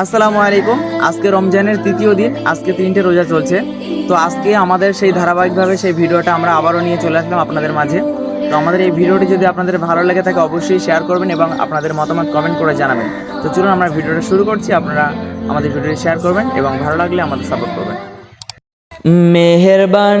আসসালামু আলাইকুম। আজকে রমজানের তৃতীয় দিন, আজকে তিনটে রোজা চলছে। তো আজকে আমাদের সেই ধারাবাহিকভাবে সেই ভিডিওটা আমরা আবারও নিয়ে চলে আসলাম আপনাদের মাঝে। তো আমাদের এই ভিডিওটি যদি আপনাদের ভালো লেগে থাকে, অবশ্যই শেয়ার করবেন এবং আপনাদের মতামত কমেন্ট করে জানাবেন। তো চলুন আমরা ভিডিওটা শুরু করছি। আপনারা আমাদের ভিডিওটি শেয়ার করবেন এবং ভালো লাগলে আমাদের সাপোর্ট করবেন। মেহেরবান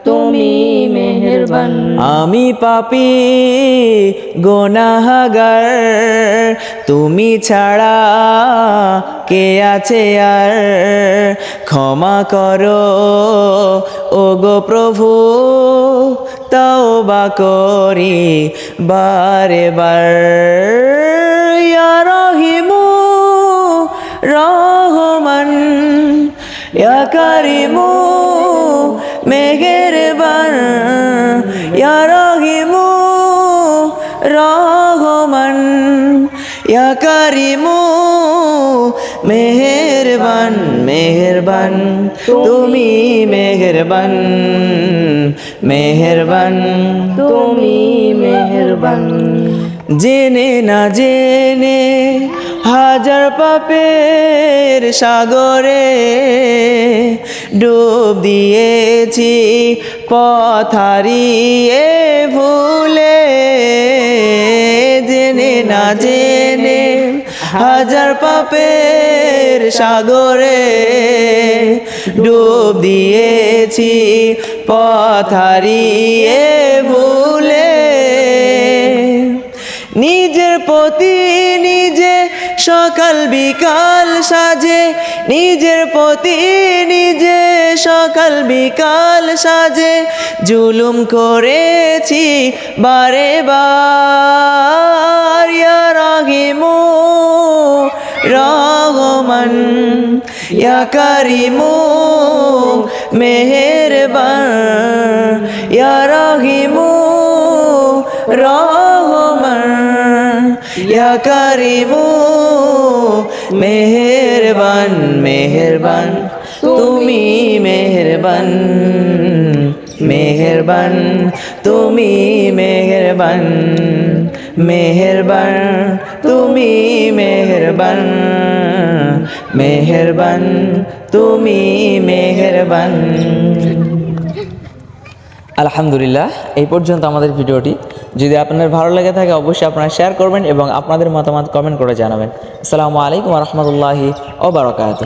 তুমি মেহেরবান। আমি পাপি, গোনাহাগার, তুমি ছাড়া কে আছে আর? ক্ষমা করো ও গো প্রভু তাও বা করি বারে বার ইয়া কারিমু মেহেরবান, ইয়া রহিমু রহমান, ইয়া কারিমু মেহেরবান মেহেরবান, তুমি মেহেরবান মেহেরবান, তুমি মেহেরবান। জেনে না জেনে হাজার পাপের সাগরে ডুব দিয়েছি পথারিয়ে ভুলে জেনে না জেনে হাজার পাপের সাগরে ডুব দিয়েছি পথারিয়ে ভুলে নিজের প্রতি নিজে সকাল বিকাল সাজে, নিজের প্রতি নিজে সকাল বিকাল সাজে। জুলুম করেছি বারে বার রাহিমু, রহমান, ইয়া কারিমু, মেহেরবান, ইয়া রাহিমু রহমান ইয়া কারিমু, মেহেরবান মেহেরবান, তুমি মেহেরবান মেহেরবান, তুমি মেহেরবান মেহেরবান, তুমি মেহেরবান মেহেরবান, তুমি মেহেরবান। আলহামদুলিল্লাহ, এই পর্যন্ত আমাদের ভিডিওটি যদি আপনার ভালো লেগে থাকে, অবশ্যই আপনারা শেয়ার করবেন এবং আপনাদের মতামত কমেন্ট করে জানাবেন। আসসালামু আলাইকুম রহমতুল্লাহি ও বারকাত